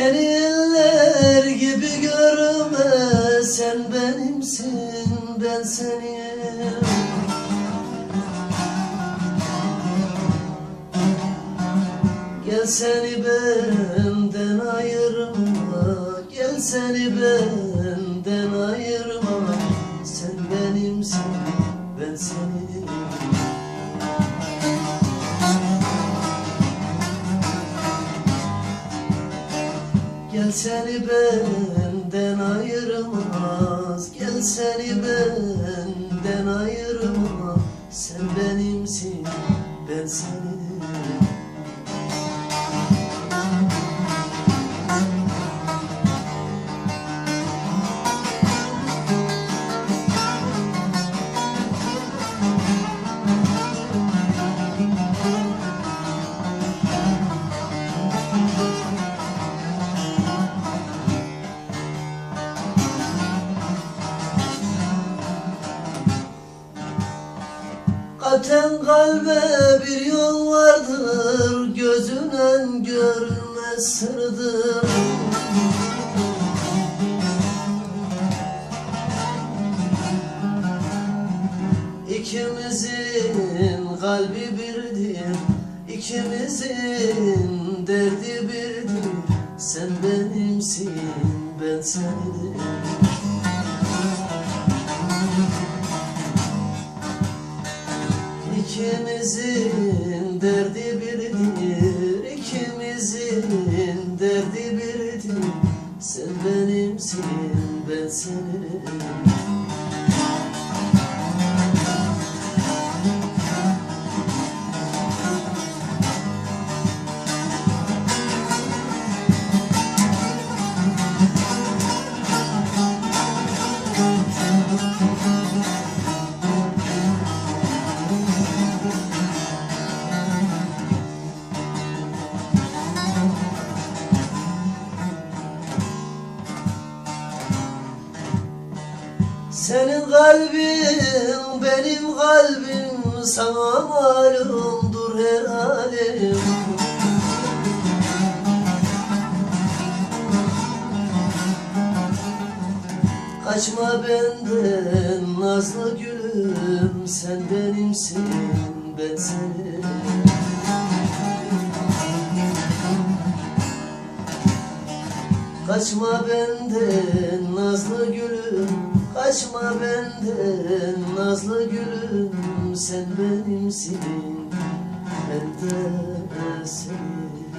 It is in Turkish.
Eriller gibi görme sen benimsin ben senin. Gel seni benden ayırma Gel seni benden ayırma. Gel seni benden ayırmaz Gel seni benden ayırma Sen benimsin ben senin Kalpten kalbe bir yol vardır Gözünen görünmez sırdır. İkimizin kalbi birdir İkimizin derdi birdir. Sen benimsin ben seninim İkimizin derdi biridir İkimizin derdi Senin kalbin benim kalbim Sana malumdur her halim. Kaçma benden nazlı gülüm Sen benimsin ben senin. Kaçma benden nazlı gülüm Kaçma benden nazlı gülüm Sen benimsin. Ben de senin